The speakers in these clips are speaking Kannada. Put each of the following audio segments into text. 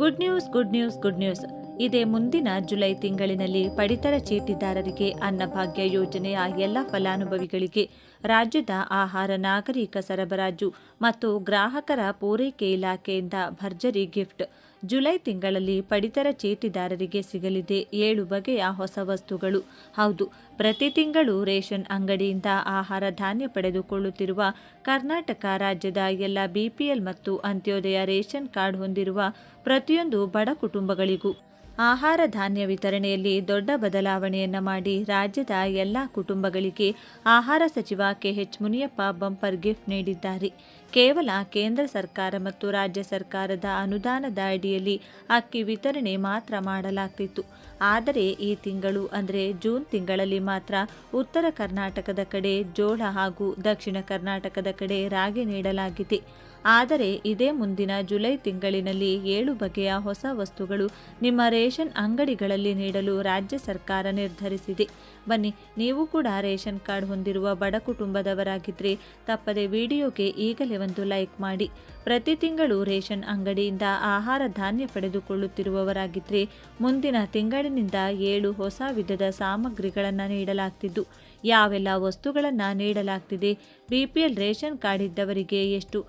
good news good news good news ಇದೇ ಮುಂದಿನ ಜುಲೈ ತಿಂಗಳಿನಲ್ಲಿ ಪಡಿತರ ಚೀಟಿದಾರರಿಗೆ ಅನ್ನಭಾಗ್ಯ ಯೋಜನೆಯ ಎಲ್ಲ ಫಲಾನುಭವಿಗಳಿಗೆ ರಾಜ್ಯದ ಆಹಾರ, ನಾಗರಿಕ ಸರಬರಾಜು ಮತ್ತು ಗ್ರಾಹಕರ ಪೂರೈಕೆ ಇಲಾಖೆಯಿಂದ ಭರ್ಜರಿ ಗಿಫ್ಟ್. ಜುಲೈ ತಿಂಗಳಲ್ಲಿ ಪಡಿತರ ಚೀಟಿದಾರರಿಗೆ ಸಿಗಲಿದೆ ಏಳು ಬಗೆಯ ಹೊಸ ವಸ್ತುಗಳು. ಹೌದು, ಪ್ರತಿ ತಿಂಗಳು ರೇಷನ್ ಅಂಗಡಿಯಿಂದ ಆಹಾರ ಧಾನ್ಯ ಪಡೆದುಕೊಳ್ಳುತ್ತಿರುವ ಕರ್ನಾಟಕ ರಾಜ್ಯದ ಎಲ್ಲ ಬಿಪಿಎಲ್ ಮತ್ತು ಅಂತ್ಯೋದಯ ರೇಷನ್ ಕಾರ್ಡ್ ಹೊಂದಿರುವ ಪ್ರತಿಯೊಂದು ಬಡ ಕುಟುಂಬಗಳಿಗೂ ಆಹಾರ ಧಾನ್ಯ ವಿತರಣೆಯಲ್ಲಿ ದೊಡ್ಡ ಬದಲಾವಣೆಯನ್ನ ಮಾಡಿ ರಾಜ್ಯದ ಎಲ್ಲ ಕುಟುಂಬಗಳಿಗೆ ಆಹಾರ ಸಚಿವ ಕೆಎಚ್ ಮುನಿಯಪ್ಪ ಬಂಪರ್ ಗಿಫ್ಟ್ ನೀಡಿದ್ದಾರೆ. ಕೇವಲ ಕೇಂದ್ರ ಸರ್ಕಾರ ಮತ್ತು ರಾಜ್ಯ ಸರ್ಕಾರದ ಅನುದಾನದ ಅಡಿಯಲ್ಲಿ ಅಕ್ಕಿ ವಿತರಣೆ ಮಾತ್ರ ಮಾಡಲಾಗ್ತಿತ್ತು. ಆದರೆ ಈ ತಿಂಗಳು ಅಂದರೆ ಜೂನ್ ತಿಂಗಳಲ್ಲಿ ಮಾತ್ರ ಉತ್ತರ ಕರ್ನಾಟಕದ ಕಡೆ ಜೋಳ ಹಾಗೂ ದಕ್ಷಿಣ ಕರ್ನಾಟಕದ ಕಡೆ ರಾಗಿ ನೀಡಲಾಗಿದೆ. ಆದರೆ ಇದೇ ಮುಂದಿನ ಜುಲೈ ತಿಂಗಳಿನಲ್ಲಿ ಏಳು ಬಗೆಯ ಹೊಸ ವಸ್ತುಗಳು ನಿಮ್ಮ ರೇಷನ್ ಅಂಗಡಿಗಳಲ್ಲಿ ನೀಡಲು ರಾಜ್ಯ ಸರ್ಕಾರ ನಿರ್ಧರಿಸಿದೆ. ಬನ್ನಿ, ನೀವು ಕೂಡ ರೇಷನ್ ಕಾರ್ಡ್ ಹೊಂದಿರುವ ಬಡ ಕುಟುಂಬದವರಾಗಿದ್ದರೆ ತಪ್ಪದೆ ವಿಡಿಯೋಗೆ ಈಗಲೇ ಒಂದು ಲೈಕ್ ಮಾಡಿ. ಪ್ರತಿ ತಿಂಗಳು ರೇಷನ್ ಅಂಗಡಿಯಿಂದ ಆಹಾರ ಧಾನ್ಯ ಪಡೆದುಕೊಳ್ಳುತ್ತಿರುವವರಾಗಿದ್ದರೆ ಮುಂದಿನ ತಿಂಗಳಿನಿಂದ ಏಳು ಹೊಸ ವಿಧದ ಸಾಮಗ್ರಿಗಳನ್ನು ನೀಡಲಾಗ್ತಿದ್ದು. ಯಾವೆಲ್ಲ ವಸ್ತುಗಳನ್ನು ನೀಡಲಾಗ್ತಿದೆ, ಬಿಪಿಎಲ್ ರೇಷನ್ ಕಾರ್ಡ್ ಇದ್ದವರಿಗೆ ಎಷ್ಟು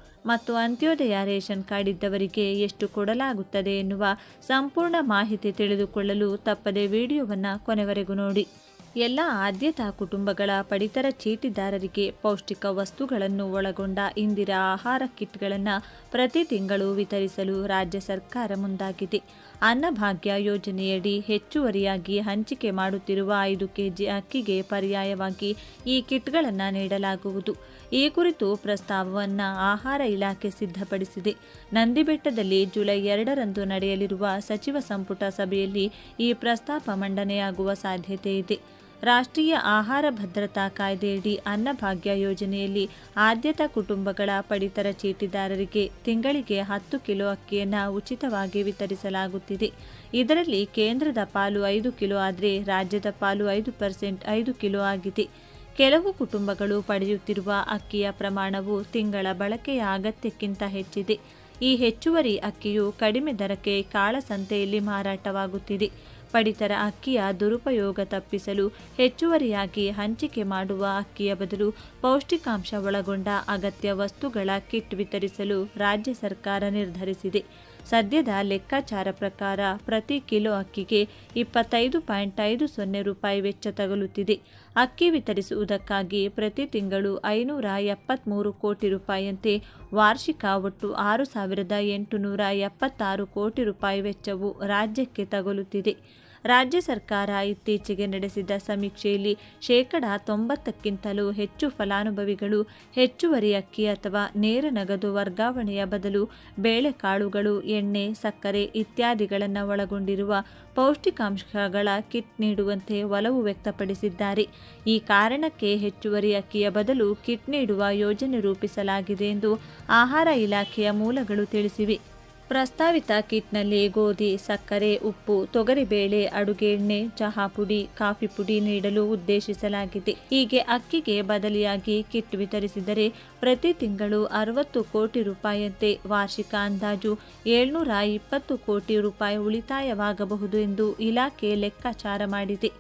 ಅಂತ್ಯೋದಯ ರೇಷನ್ ಕಾರ್ಡ್ ಇದ್ದವರಿಗೆ ಎಷ್ಟು ಕೊಡಲಾಗುತ್ತದೆ ಎನ್ನುವ ಸಂಪೂರ್ಣ ಮಾಹಿತಿ ತಿಳಿದುಕೊಳ್ಳಲು ತಪ್ಪದೆ ವಿಡಿಯೋವನ್ನು ಕೊನೆವರೆಗೂ ನೋಡಿ. ಎಲ್ಲ ಆದ್ಯತಾ ಕುಟುಂಬಗಳ ಪಡಿತರ ಚೀಟಿದಾರರಿಗೆ ಪೌಷ್ಟಿಕ ವಸ್ತುಗಳನ್ನು ಒಳಗೊಂಡ ಇಂದಿರಾ ಆಹಾರ ಕಿಟ್ಗಳನ್ನು ಪ್ರತಿ ತಿಂಗಳು ವಿತರಿಸಲು ರಾಜ್ಯ ಸರ್ಕಾರ ಮುಂದಾಗಿದೆ. ಅನ್ನಭಾಗ್ಯ ಯೋಜನೆಯಡಿ ಹೆಚ್ಚುವರಿಯಾಗಿ ಹಂಚಿಕೆ ಮಾಡುತ್ತಿರುವ ಐದು ಕೆಜಿ ಅಕ್ಕಿಗೆ ಪರ್ಯಾಯವಾಗಿ ಈ ಕಿಟ್ಗಳನ್ನು ನೀಡಲಾಗುವುದು. ಈ ಕುರಿತು ಪ್ರಸ್ತಾವವನ್ನು ಆಹಾರ ಇಲಾಖೆ ಸಿದ್ಧಪಡಿಸಿದೆ. ನಂದಿಬೆಟ್ಟದಲ್ಲಿ ಜುಲೈ ಎರಡರಂದು ನಡೆಯಲಿರುವ ಸಚಿವ ಸಂಪುಟ ಸಭೆಯಲ್ಲಿ ಈ ಪ್ರಸ್ತಾಪ ಮಂಡನೆಯಾಗುವ ಸಾಧ್ಯತೆ ಇದೆ. ರಾಷ್ಟ್ರೀಯ ಆಹಾರ ಭದ್ರತಾ ಕಾಯ್ದೆಯಡಿ ಅನ್ನಭಾಗ್ಯ ಯೋಜನೆಯಲ್ಲಿ ಆದ್ಯತಾ ಕುಟುಂಬಗಳ ಪಡಿತರ ಚೀಟಿದಾರರಿಗೆ ತಿಂಗಳಿಗೆ ಹತ್ತು ಕಿಲೋ ಅಕ್ಕಿಯನ್ನು ಉಚಿತವಾಗಿ ವಿತರಿಸಲಾಗುತ್ತಿದೆ. ಇದರಲ್ಲಿ ಕೇಂದ್ರದ ಪಾಲು ಐದು ಕಿಲೋ ಆದರೆ ರಾಜ್ಯದ ಪಾಲು ಐದು ಪರ್ಸೆಂಟ್ ಐದು ಕಿಲೋ ಆಗಿದೆ. ಕೆಲವು ಕುಟುಂಬಗಳು ಪಡೆಯುತ್ತಿರುವ ಅಕ್ಕಿಯ ಪ್ರಮಾಣವು ತಿಂಗಳ ಬಳಕೆಯ ಅಗತ್ಯಕ್ಕಿಂತ ಹೆಚ್ಚಿದೆ. ಈ ಹೆಚ್ಚುವರಿ ಅಕ್ಕಿಯು ಕಡಿಮೆ ದರಕ್ಕೆ ಕಾಳಸಂತೆಯಲ್ಲಿ ಮಾರಾಟವಾಗುತ್ತಿದೆ. ಪಡಿತರ ಅಕ್ಕಿಯ ದುರುಪಯೋಗ ತಪ್ಪಿಸಲು ಹೆಚ್ಚುವರಿಯಾಗಿ ಹಂಚಿಕೆ ಮಾಡುವ ಅಕ್ಕಿಯ ಬದಲು ಪೌಷ್ಟಿಕಾಂಶ ಒಳಗೊಂಡ ಅಗತ್ಯ ವಸ್ತುಗಳ ಕಿಟ್ ವಿತರಿಸಲು ರಾಜ್ಯ ಸರ್ಕಾರ ನಿರ್ಧರಿಸಿದೆ. ಸದ್ಯದ ಲೆಕ್ಕಾಚಾರ ಪ್ರಕಾರ ಪ್ರತಿ ಕಿಲೋ ಅಕ್ಕಿಗೆ ಇಪ್ಪತ್ತೈದು ಪಾಯಿಂಟ್ ಐದು ಸೊನ್ನೆ ರೂಪಾಯಿ ವೆಚ್ಚ ತಗಲುತ್ತಿದೆ. ಅಕ್ಕಿ ವಿತರಿಸುವುದಕ್ಕಾಗಿ ಪ್ರತಿ ತಿಂಗಳು ಐನೂರ ಎಪ್ಪತ್ತ್ಮೂರು ಕೋಟಿ ರೂಪಾಯಿಯಂತೆ ವಾರ್ಷಿಕ ಒಟ್ಟು ಆರು ಸಾವಿರದ ಎಂಟುನೂರ ಎಪ್ಪತ್ತಾರು ಕೋಟಿ ರೂಪಾಯಿ ವೆಚ್ಚವು ರಾಜ್ಯಕ್ಕೆ ತಗಲುತ್ತಿದೆ. ರಾಜ್ಯ ಸರ್ಕಾರ ಇತ್ತೀಚೆಗೆ ನಡೆಸಿದ ಸಮೀಕ್ಷೆಯಲ್ಲಿ ಶೇಕಡ ತೊಂಬತ್ತಕ್ಕಿಂತಲೂ ಹೆಚ್ಚು ಫಲಾನುಭವಿಗಳು ಹೆಚ್ಚುವರಿ ಅಕ್ಕಿ ಅಥವಾ ನೇರ ನಗದು ವರ್ಗಾವಣೆಯ ಬದಲು ಬೇಳೆಕಾಳುಗಳು, ಎಣ್ಣೆ, ಸಕ್ಕರೆ ಇತ್ಯಾದಿಗಳನ್ನು ಒಳಗೊಂಡಿರುವ ಪೌಷ್ಟಿಕಾಂಶಗಳ ಕಿಟ್ ನೀಡುವಂತೆ ಒಲವು ವ್ಯಕ್ತಪಡಿಸಿದ್ದಾರೆ. ಈ ಕಾರಣಕ್ಕೆ ಹೆಚ್ಚುವರಿ ಅಕ್ಕಿಯ ಬದಲು ಕಿಟ್ ನೀಡುವ ಯೋಜನೆ ರೂಪಿಸಲಾಗಿದೆ ಎಂದು ಆಹಾರ ಇಲಾಖೆಯ ಮೂಲಗಳು ತಿಳಿಸಿವೆ. ಪ್ರಸ್ತಾವಿತ ಕಿಟ್ನಲ್ಲಿ ಗೋಧಿ, ಸಕ್ಕರೆ, ಉಪ್ಪು, ತೊಗರಿಬೇಳೆ, ಅಡುಗೆ ಎಣ್ಣೆ, ಚಹಾ ಪುಡಿ, ಕಾಫಿ ಪುಡಿ ನೀಡಲು ಉದ್ದೇಶಿಸಲಾಗಿದೆ. ಹೀಗೆ ಅಕ್ಕಿಗೆ ಬದಲಿಯಾಗಿ ಕಿಟ್ ವಿತರಿಸಿದರೆ ಪ್ರತಿ ತಿಂಗಳು ಅರವತ್ತು ಕೋಟಿ ರೂಪಾಯಿಯಂತೆ ವಾರ್ಷಿಕ ಅಂದಾಜು ಏಳ್ನೂರ ಇಪ್ಪತ್ತು ಕೋಟಿ ರೂಪಾಯಿ ಉಳಿತಾಯವಾಗಬಹುದು ಎಂದು ಇಲಾಖೆ ಲೆಕ್ಕಾಚಾರ ಮಾಡಿದೆ.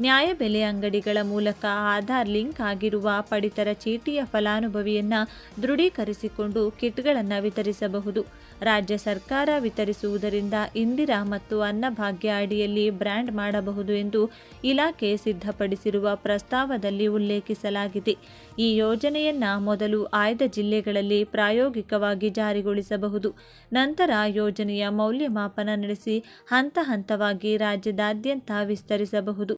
ನ್ಯಾಯಬೆಲೆ ಅಂಗಡಿಗಳ ಮೂಲಕ ಆಧಾರ್ ಲಿಂಕ್ ಆಗಿರುವ ಪಡಿತರ ಚೀಟಿಯ ಫಲಾನುಭವಿಯನ್ನು ದೃಢೀಕರಿಸಿಕೊಂಡು ಕಿಟ್ಗಳನ್ನು ವಿತರಿಸಬಹುದು. ರಾಜ್ಯ ಸರ್ಕಾರ ವಿತರಿಸುವುದರಿಂದ ಇಂದಿರಾ ಮತ್ತು ಅನ್ನಭಾಗ್ಯ ಅಡಿಯಲ್ಲಿ ಬ್ರ್ಯಾಂಡ್ ಮಾಡಬಹುದು ಎಂದು ಇಲಾಖೆ ಸಿದ್ಧಪಡಿಸಿರುವ ಪ್ರಸ್ತಾವದಲ್ಲಿ ಉಲ್ಲೇಖಿಸಲಾಗಿದೆ. ಈ ಯೋಜನೆಯನ್ನು ಮೊದಲು ಆಯ್ದ ಜಿಲ್ಲೆಗಳಲ್ಲಿ ಪ್ರಾಯೋಗಿಕವಾಗಿ ಜಾರಿಗೊಳಿಸಬಹುದು. ನಂತರ ಯೋಜನೆಯ ಮೌಲ್ಯಮಾಪನ ನಡೆಸಿ ಹಂತ ಹಂತವಾಗಿ ರಾಜ್ಯದಾದ್ಯಂತ ವಿಸ್ತರಿಸಬಹುದು.